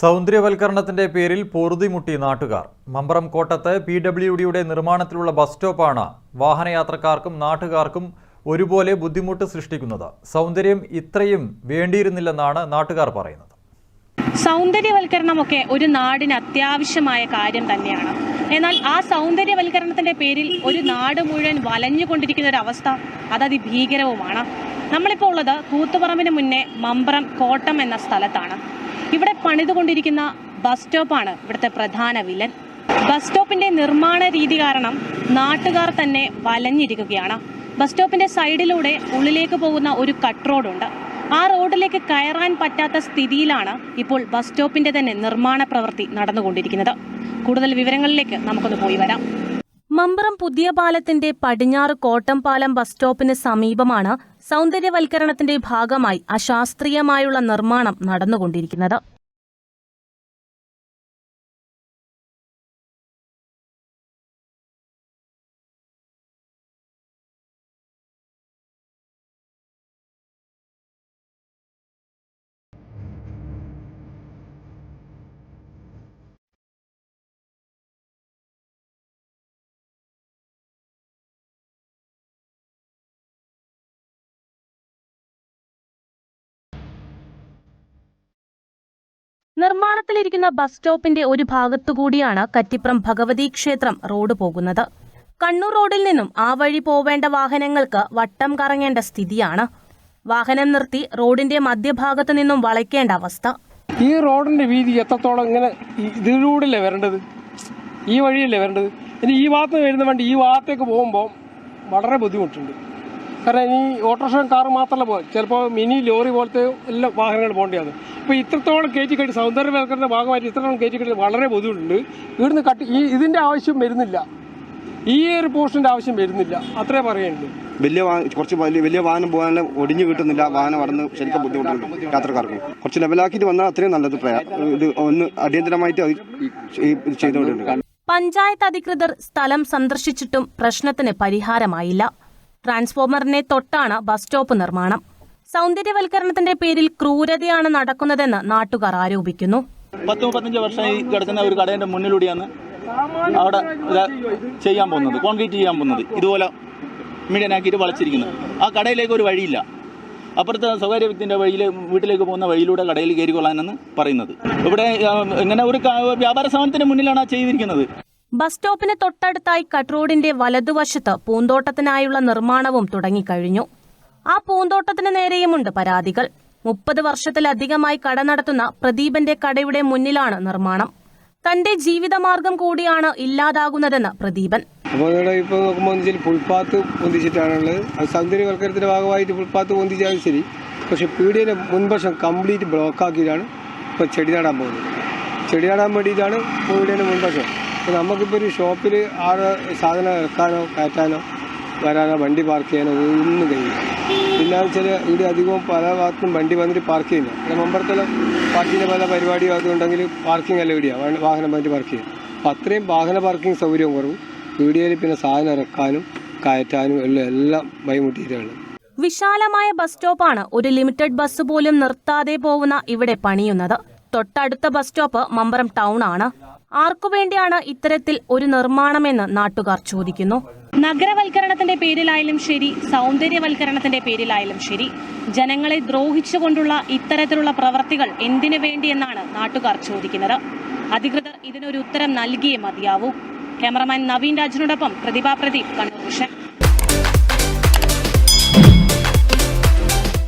സൗന്ദര്യവൽക്കരണത്തിന്റെ പേരിൽ പൊറുതിമുട്ടി നാട്ടുകാർ. Mambaram കോട്ടത്ത് P W ഡിയുടെ നിർമ്മാണത്തിലുള്ള ബസ് സ്റ്റോപ്പാണ് വാഹനയാത്രക്കാർക്കും നാട്ടുകാർക്കും ഒരുപോലെ ബുദ്ധിമുട്ട് സൃഷ്ടിക്കുന്നത്. സൗന്ദര്യം ഇത്രയും വേണ്ടിയിരുന്നില്ലെന്നാണ് നാട്ടുകാർ പറയുന്നത്. സൗന്ദര്യവൽക്കരണമൊക്കെ ഒരു നാടിന് അത്യാവശ്യമായ കാര്യം തന്നെയാണ്. എന്നാൽ ആ സൗന്ദര്യവൽക്കരണത്തിന്റെ പേരിൽ ഒരു നാട് മുഴുവൻ വലഞ്ഞുകൊണ്ടിരിക്കുന്ന ഒരു അവസ്ഥ അതതിഭീകരവുമാണ്. നമ്മളിപ്പോൾ ഉള്ളത് കൂത്തുപറമ്പിന് മുന്നേ മമ്പ്രം കോട്ടം എന്ന സ്ഥലത്താണ്. ഇവിടെ പണിതുകൊണ്ടിരിക്കുന്ന ബസ് സ്റ്റോപ്പാണ് ഇവിടുത്തെ പ്രധാന വില്ലൻ. ബസ് സ്റ്റോപ്പിന്റെ നിർമ്മാണ രീതി കാരണം നാട്ടുകാർ തന്നെ വലഞ്ഞിരിക്കുകയാണ്. ബസ് സ്റ്റോപ്പിന്റെ സൈഡിലൂടെ ഉള്ളിലേക്ക് പോകുന്ന ഒരു കട്ട് റോഡുണ്ട്. ആ റോഡിലേക്ക് കയറാൻ പറ്റാത്ത സ്ഥിതിയിലാണ് ഇപ്പോൾ ബസ് സ്റ്റോപ്പിന്റെ തന്നെ നിർമ്മാണ പ്രവൃത്തി നടന്നുകൊണ്ടിരിക്കുന്നത്. കൂടുതൽ വിവരങ്ങളിലേക്ക് നമുക്കൊന്ന് പോയി വരാം. മമ്പറം പുതിയ പാലത്തിന്റെ പടിഞ്ഞാറ് കോട്ടംപാലം ബസ് സ്റ്റോപ്പിന് സമീപമാണ് സൗന്ദര്യവൽക്കരണത്തിന്റെ ഭാഗമായി അശാസ്ത്രീയമായുള്ള നിർമ്മാണം നടന്നുകൊണ്ടിരിക്കുന്നത്. നിർമ്മാണത്തിലിരിക്കുന്ന ബസ് സ്റ്റോപ്പിന്റെ ഒരു ഭാഗത്തുകൂടിയാണ് കറ്റിപ്രം ഭഗവതി ക്ഷേത്രം റോഡ് പോകുന്നത്. കണ്ണൂർ റോഡിൽ നിന്നും ആ വഴി പോവേണ്ട വാഹനങ്ങൾക്ക് വട്ടം കറങ്ങേണ്ട സ്ഥിതിയാണ്. വാഹനം നിർത്തി റോഡിന്റെ മധ്യഭാഗത്ത് നിന്നും വളയ്ക്കേണ്ട അവസ്ഥ. ഈ റോഡിന്റെ വീതി എത്രത്തോളം ഇങ്ങനെ ഇതിലൂടെ വരേണ്ടത്? ഈ വഴിയല്ലേ വരേണ്ടത്? ഇനി ഈ ഭാഗത്ത് വരുന്ന വണ്ടി ഈ ഭാഗത്തേക്ക് പോകുമ്പോൾ വളരെ ബുദ്ധിമുട്ടുണ്ട്. കാരണം ഇനി ഓട്ടോറിക്ഷ കാർ മാത്രമല്ല പോകും ചിലപ്പോൾ മിനി ലോറി പോലത്തെ എല്ലാ വാഹനങ്ങൾ പോകേണ്ടതാണ്. അപ്പോൾ ഇത്രത്തോളം കയറ്റി കഴിഞ്ഞ് സൗന്ദര്യവൽക്കരണ ഭാഗമായിട്ട് ഇത്രത്തോളം കയറ്റി കെട്ടി വളരെ ബുദ്ധിമുട്ടുണ്ട്. ഇവിടുന്ന് കട്ടി ഈ ഇതിന്റെ ആവശ്യം വരുന്നില്ല. ഈ ഒരു പോർഷന്റെ ആവശ്യം വരുന്നില്ല. അത്രേ പറയുന്നുണ്ട് വലിയ വാഹനം കുറച്ച് വലിയ വലിയ വാഹനം പോകാനുള്ള ഒടിഞ്ഞു കിട്ടുന്നില്ല. വാഹനം വളർന്ന് ശരിക്കും ബുദ്ധിമുട്ടുണ്ട് യാത്രക്കാർക്ക്. കുറച്ച് ലെവലാക്കിയിട്ട് വന്നാൽ അത്രയും നല്ലത് ഇത് ഒന്ന് അടിയന്തരമായിട്ട് അത് ഈ- ചെയ്തുകൊണ്ടിട്ടുണ്ട് പഞ്ചായത്ത് അധികൃതർ സ്ഥലം സന്ദർശിച്ചിട്ടും പ്രശ്നത്തിന് പരിഹാരമായില്ല. ട്രാൻസ്ഫോമറിനെ തൊട്ടാണ് ബസ് സ്റ്റോപ്പ് നിർമ്മാണം. സൗന്ദര്യവൽക്കരണത്തിന്റെ പേരിൽ ക്രൂരതയാണ് നടക്കുന്നതെന്ന് നാട്ടുകാർ ആരോപിക്കുന്നു. പത്ത് മുപ്പത്തഞ്ച് വർഷമായി കിടക്കുന്ന ഒരു കടയുടെ മുന്നിലൂടെയാണ് അവിടെ ചെയ്യാൻ പോകുന്നത് കോൺക്രീറ്റ് ചെയ്യാൻ പോകുന്നത്. ഇതുപോലെ മീഡിയനാക്കിയിട്ട് വളച്ചിരിക്കുന്നത്. ആ കടയിലേക്ക് ഒരു വഴിയില്ല. അപ്പുറത്തെ സ്വകാര്യ വ്യക്തിന്റെ വഴിയിൽ വീട്ടിലേക്ക് പോകുന്ന വഴിയിലൂടെ കടയിൽ കയറിക്കൊള്ളാനെന്ന് പറയുന്നത്. ഇവിടെ ഇങ്ങനെ ഒരു വ്യാപാര സ്ഥാപനത്തിന്റെ മുന്നിലാണ് ആ ചെയ്തിരിക്കുന്നത്. ബസ് സ്റ്റോപ്പിന് തൊട്ടടുത്തായി കട്ട് റോഡിന്റെ വലതുവശത്ത് പൂന്തോട്ടത്തിനായുള്ള നിർമ്മാണവും തുടങ്ങിക്കഴിഞ്ഞു. ആ പൂന്തോട്ടത്തിന് നേരെയുമുണ്ട് പരാതികൾ. മുപ്പത് വർഷത്തിലധികമായി കട നടത്തുന്ന പ്രദീപന്റെ കടയുടെ മുന്നിലാണ് നിർമ്മാണം. തന്റെ ജീവിതമാർഗം കൂടിയാണ് ഇല്ലാതാകുന്നതെന്ന് പ്രദീപൻ. അപ്പോൾ ഇവിടെ ഭാഗമായിട്ട് ശരി. പക്ഷെ പീടിയുടെ മുൻവശം കംപ്ലീറ്റ് ബ്ലോക്കാക്കിയിട്ടാണ് ഇപ്പോൾ ചെടി നടാൻ പോകുന്നത്. ചെടി നടാൻ വേണ്ടിയിട്ടാണ് പീടിയുടെ മുൻവശം അപ്പോൾ നമുക്കിപ്പോൾ ഒരു ഷോപ്പിൽ ആ സാധനം ഇറക്കാനോ കയറ്റാനോ വരാനോ വണ്ടി പാർക്ക് ചെയ്യാനോ ഒന്നും കഴിയില്ല. പിന്നെ വെച്ചാൽ ഇവിടെ അധികവും പല ഭാഗത്തും വണ്ടി വന്നിട്ട് പാർക്ക് ചെയ്യില്ല ഇവിടെ മമ്പറത്തെല്ലാം പാർക്കിന്റെ പല പരിപാടിയോ അതുണ്ടെങ്കിൽ പാർക്കിംഗ് അല്ല ഇവിടെയാണ് വാഹനം വന്നിട്ട് പാർക്ക് ചെയ്യും അപ്പോൾ അത്രയും വാഹന പാർക്കിംഗ് സൗകര്യം കുറവും ഇവിടെ പിന്നെ സാധനം ഇറക്കാനും കയറ്റാനും എല്ലാം എല്ലാം ഭയമുട്ടിയിട്ടാണ് വിശാലമായ ബസ് സ്റ്റോപ്പാണ് ഒരു ലിമിറ്റഡ് ബസ് പോലും നിർത്താതെ പോകുന്ന ഇവിടെ പണിയുന്നത്. തൊട്ടടുത്ത ബസ് സ്റ്റോപ്പ് മമ്പറം ടൗൺ ആണ്. ആർക്കുവേണ്ടിയാണ് ഇത്തരത്തിൽ ഒരു നിർമ്മാണമെന്ന് നാട്ടുകാർ ചോദിക്കുന്നു. നഗരവൽക്കരണത്തിന്റെ പേരിലായാലും ശരി സൗന്ദര്യവൽക്കരണത്തിന്റെ പേരിലായാലും ശരി ജനങ്ങളെ ദ്രോഹിച്ചുകൊണ്ടുള്ള ഇത്തരത്തിലുള്ള പ്രവർത്തികൾ എന്തിനു വേണ്ടിയെന്നാണ് നാട്ടുകാർ ചോദിക്കുന്നത്. അധികൃതർ ഇതിനൊരു ഉത്തരം നൽകിയേ മതിയാവൂ. ക്യാമറമാൻ നവീൻ രാജിനോടൊപ്പം പ്രതിഭാ പ്രദീപ് കണ്ണൂർ